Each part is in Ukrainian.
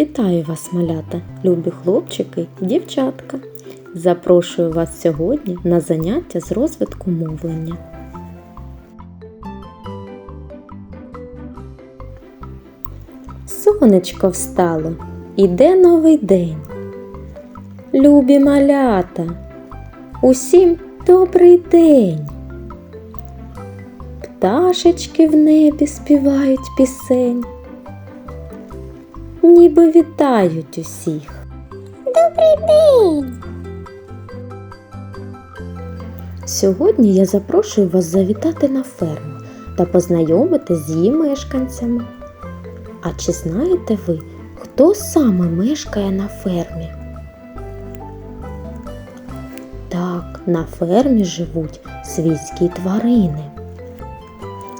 Вітаю вас, малята, любі хлопчики і дівчатка. Запрошую вас сьогодні на заняття з розвитку мовлення. Сонечко встало, іде новий день. Любі малята, усім добрий день. Пташечки в небі співають пісень, ніби вітають усіх. Добрий день! Сьогодні я запрошую вас завітати на ферму та познайомити з її мешканцями. А чи знаєте ви, хто саме мешкає на фермі? Так, на фермі живуть свійські тварини.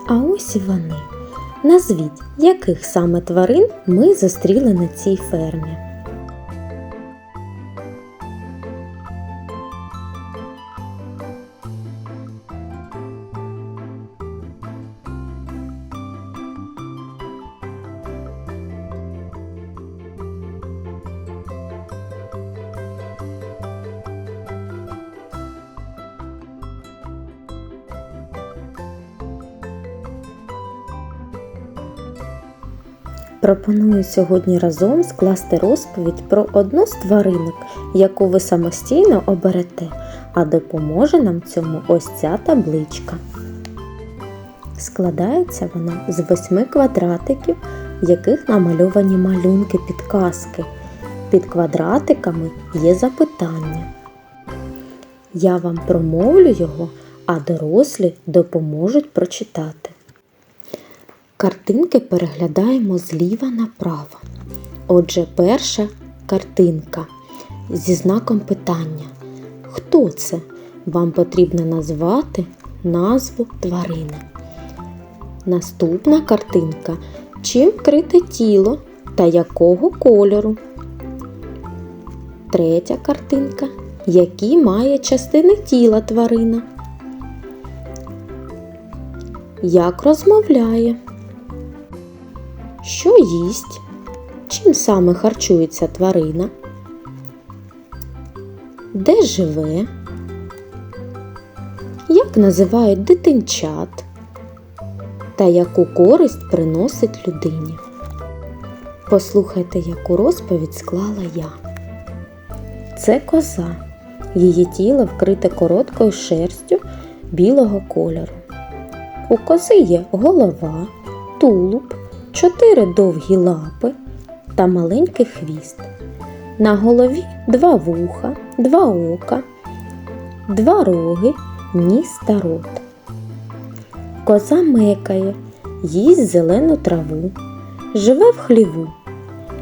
А ось і вони. Назвіть, яких саме тварин ми зустріли на цій фермі. Пропоную сьогодні разом скласти розповідь про одну з тваринок, яку ви самостійно оберете, а допоможе нам цьому ось ця табличка. Складається вона з восьми квадратиків, в яких намальовані малюнки підказки. Під квадратиками є запитання. Я вам промовлю його, а дорослі допоможуть прочитати. Картинки переглядаємо зліва направо. Отже, перша картинка зі знаком питання. Хто це? Вам потрібно назвати назву тварини. Наступна картинка. Чим вкрите тіло та якого кольору? Третя картинка. Які має частини тіла тварина? Як розмовляє? Що їсть? Чим саме харчується тварина? Де живе? Як називають дитинчат? Та яку користь приносить людині? Послухайте, яку розповідь склала я. Це коза. Її тіло вкрите короткою шерстю білого кольору. У кози є голова, тулуб, чотири довгі лапи та маленький хвіст. На голові два вуха, два ока, два роги, ніс та рот. Коза мекає, їсть зелену траву, живе в хліву.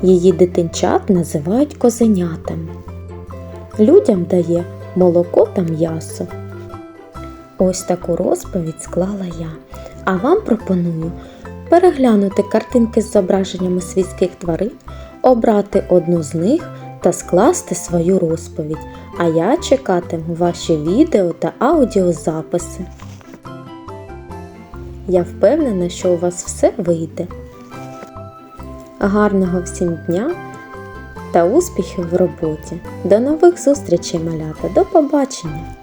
Її дитинчат називають козенятами. Людям дає молоко та м'ясо. Ось таку розповідь склала я, а вам пропоную переглянути картинки з зображеннями свійських тварин, обрати одну з них та скласти свою розповідь. А я чекатиму ваші відео та аудіозаписи. Я впевнена, що у вас все вийде. Гарного всім дня та успіхів в роботі. До нових зустрічей, малята. До побачення!